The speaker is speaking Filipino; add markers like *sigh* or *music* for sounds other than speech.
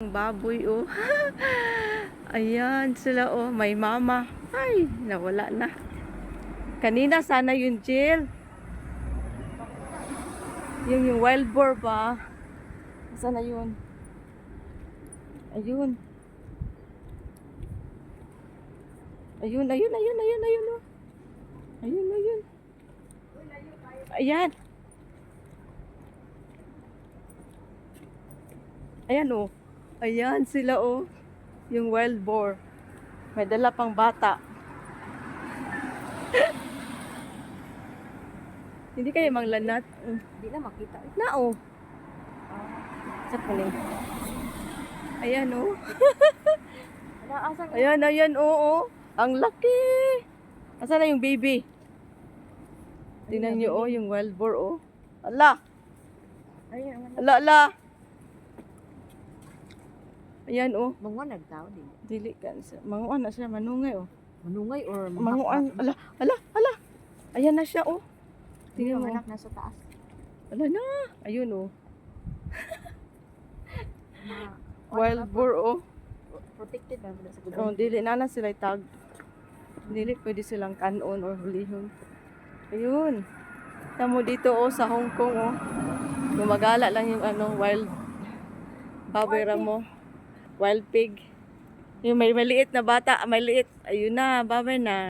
Baboy oh. *laughs* Ayan sila oh, may mama. Ay, nawala na. Kanina sana yung jail. Yung yung wild boar ba? Sana yun? Ayun. Ayun, ayun, ayun, ayun, ayun. Oh. Ayun, ayun. Ayan. Ayan oh. Ayan sila oh. Yung wild boar. May dala pang bata. *laughs* Hindi kayo manglanat. Hindi na makita. Na oh. Sa puling. Ayan oh. Ayan, ayan, oo. Ang laki. Asa na yung baby? Tingnan niyo, oh, yung wild boar, oh. Ala, ala, ala. Ayan, oh. Mga nagtao din. Dili ka. Manguan na siya, manungay, oh. Manungay or Manguan, ala, ala, ala. Ayan na siya, oh. Tingnan mo. anak nasa taas. Ala na. Ayun, oh. *laughs* Mga *laughs* Wild boar, oh. protected sila sa Oh, gobyerno? dili na na sila tag. Dili pwede silang kanon or hulihon. Ayun. Tamo dito oh sa Hong Kong oh. Gumagala lang yung ano wild baboy mo. Wild pig. Yung may maliit na bata, maliit. Ayun na, baboy na.